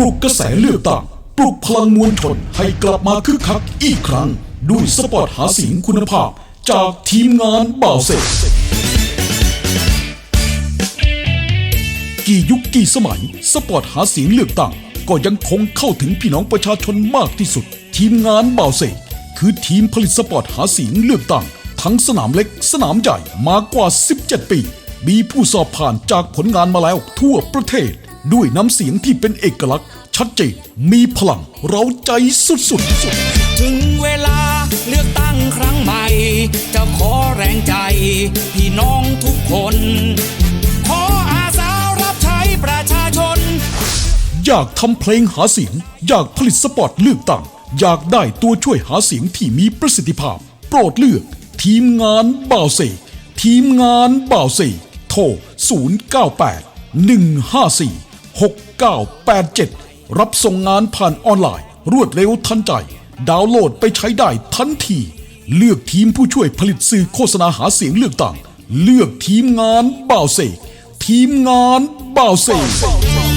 ลุกกระแสเลือกตั้งปลุกพลังมวลชนให้กลับมาคึกคักอีกครั้ง ด้วยสปอร์ตหาเสียงคุณภาพ จากทีมงานบ่าวเสกกี่ยุคกี่สมัย สปอร์ตหาเสียงเลือกตั้ง ก็ยังคงเข้าถึงพี่น้องประชาชนมากที่สุด ทีมงานบ่าวเสกคือทีมผลิตสปอร์ตหาเสียงเลือกตั้ง ทั้งสนามเล็กสนามใหญ่มากว่า 17 ปี มีผู้สอบผ่านจากผลงานมาแล้วทั่วประเทศ ด้วยน้ำเสียงที่เป็นเอกลักษณ์ ชัดเจนมีพลัง เราใจสุดๆ ถึงเวลาเลือกตั้งครั้งใหม่ จะขอแรงใจ พี่น้องทุกคน ขออาสารับใช้ประชาชน อยากทำเพลงหาเสียง อยากผลิตสปอตเลือกตั้ง อยากได้ตัวช่วยหาเสียงที่มีประสิทธิภาพ โปรดเลือก ทีมงานบ่าวเสกทีมงานบ่าวเสกโทร 098 154 6987 รับส่งงานผ่านออนไลน์ รวดเร็วทันใจ ดาวน์โหลดไปใช้ได้ทันที เลือกทีมผู้ช่วยผลิตสื่อโฆษณาหาเสียงเลือกต่าง เลือกทีมงานบ่าวเสกทีมงานบ่าวเสก